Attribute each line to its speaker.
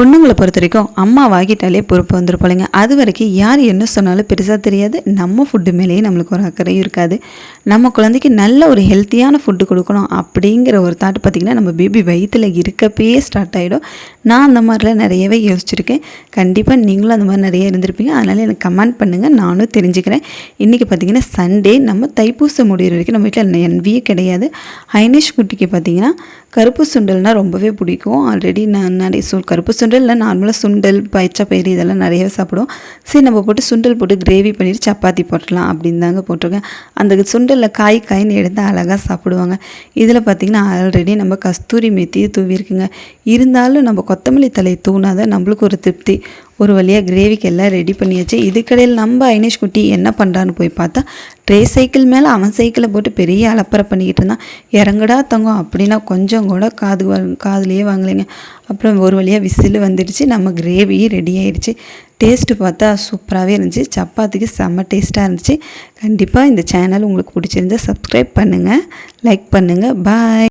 Speaker 1: பொண்ணுங்களை பொறுத்த வரைக்கும் அம்மா வாங்கிட்டாலே பொறுப்பு வந்துடும் போலங்க. அது வரைக்கும் யார் என்ன சொன்னாலும் பெருசாக தெரியாது. நம்ம ஃபுட்டு மேலேயே நம்மளுக்கு ஒரு அக்கறையும் இருக்காது. நம்ம குழந்தைக்கு நல்ல ஒரு ஹெல்த்தியான ஃபுட்டு கொடுக்கணும் அப்படிங்கிற ஒரு தாட் பார்த்திங்கன்னா நம்ம பேபி வயிற்றில் இருக்கப்பயே ஸ்டார்ட் ஆகிடும் நான் அந்த மாதிரிலாம் நிறையவே யோசிச்சிருக்கேன். கண்டிப்பாக நீங்களும் அந்த மாதிரி நிறைய இருந்திருப்பீங்க. அதனால் எனக்கு கமெண்ட் பண்ணுங்கள் நானும் தெரிஞ்சுக்கிறேன். இன்றைக்கி பார்த்திங்கன்னா சண்டே நம்ம தைப்பூசம் முடிகிற வரைக்கும் நம்ம வீட்டில் என்வியே கிடையாது. ஐனிஷ் குட்டிக்கு பார்த்திங்கன்னா கருப்பு சுண்டல்னால் ரொம்பவே பிடிக்கும். ஆல்ரெடி நான் நிறைய சு கருப்பு சுண்டல் நார்மலாக சுண்டல் பச்சை பயிறு இதெல்லாம் நிறையவே சாப்பிடுவோம். சரி நம்ம போட்டு சுண்டல் போட்டு கிரேவி பண்ணிவிட்டு சப்பாத்தி போட்டலாம் அப்படின்னு தாங்க போட்டிருக்கேன். அந்த சுண்டலில் காய் காய்னு எடுத்து அழகாக சாப்பிடுவாங்க. இதில் பார்த்திங்கன்னா ஆல்ரெடி நம்ம கஸ்தூரி மெத்தியை தூவிருக்குங்க இருந்தாலும் நம்ம கொத்தமல்லி தலை தூணாத நம்மளுக்கு ஒரு திருப்தி. ஒரு வழியாக கிரேவிக்கு எல்லாம் ரெடி பண்ணியாச்சு. இதுக்கடையில் நம்ம ஐனேஷ் குட்டி என்ன பண்ணுறான்னு போய் பார்த்தா ரே சைக்கிள் மேலே அவன் சைக்கிளை போட்டு பெரிய அலப்பறை பண்ணிக்கிட்டு இருந்தான். இறங்குடா தங்கம் அப்படின்னா கொஞ்சம் கூட காது காதுலேயே வாங்கலைங்க. அப்புறம் ஒரு வழியாக விசில் வந்துடுச்சு நம்ம கிரேவி ரெடி ஆயிடுச்சு டேஸ்ட்டு பார்த்தா சூப்பராகவே இருந்துச்சு. சப்பாத்திக்கு செம்ம டேஸ்ட்டாக இருந்துச்சு. கண்டிப்பாக இந்த சேனல் உங்களுக்கு பிடிச்சிருந்தா சப்ஸ்கிரைப் பண்ணுங்கள் லைக் பண்ணுங்கள் பாய்